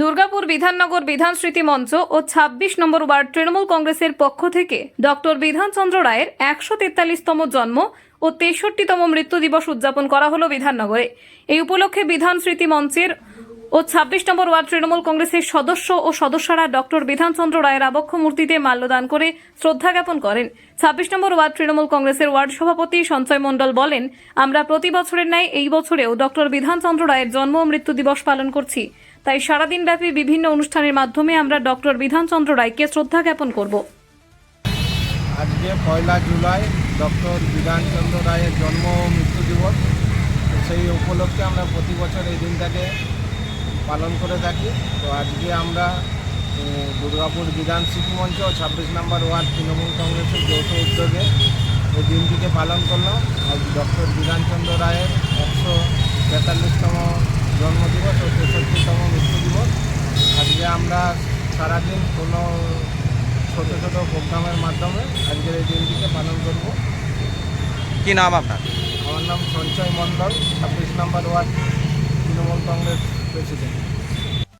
দুর্গাপুর বিধাননগর বিধান স্মৃতি মঞ্চ ও ২৬ নম্বর ওয়ার্ড তৃণমূল কংগ্রেসের পক্ষ থেকে ডক্টর বিধানচন্দ্র রায়ের একশো তেতাল্লিশতম জন্ম ও তেষট্টিতম মৃত্যু দিবস উদযাপন করা হল বিধাননগরে। এই উপলক্ষে বিধান স্মৃতি মঞ্চের ও ২৬ নম্বর ওয়ার্ড তৃণমূল কংগ্রেসের সদস্য ও সদস্যরা ডক্টর বিধানচন্দ্র রায়ের আবক্ষ মূর্তিতে মাল্যদান করে শ্রদ্ধা জ্ঞাপন করেন। ২৬ নম্বর ওয়ার্ড তৃণমূল কংগ্রেসের ওয়ার্ড সভাপতি সঞ্চয় মণ্ডল বলেন, আমরা প্রতি বছরের ন্যায় এই বছরেও ডক্টর বিধানচন্দ্র রায়ের জন্ম মৃত্যু দিবস পালন করছি। তাই সারাদিন ব্যাপী বিভিন্ন অনুষ্ঠানের মাধ্যমে আমরা ডক্টর বিধানচন্দ্র রায়কে শ্রদ্ধা জ্ঞাপন করব। আজকে পয়লা জুলাই ডক্টর বিধানচন্দ্র রায়ের জন্ম মৃত্যু দিবস। সেই উপলক্ষে আমরা প্রতি বছর এই দিনটাকে পালন করে থাকি। তো আজকে আমরা দুর্গাপুর বিধান স্মৃতি মঞ্চ ছাব্বিশ নম্বর ওয়ার্ড তৃণমূল কংগ্রেসের যৌথ উদ্যোগে এই দিনটিকে পালন করলাম। আজ ডক্টর বিধানচন্দ্র রায়ের একশো তেতাল্লিশতম জন্মদিবস ও তেষট্টিতম মৃত্যু দিবস আজকে আমরা সারাদিন কোনো ছোটো ছোটো প্রোগ্রামের মাধ্যমে আজকের এই দিনটিকে পালন করব। কি নাম আপনার? আমার নাম সঞ্চয় মণ্ডল ছাব্বিশ number ward Trinamool Congress. president.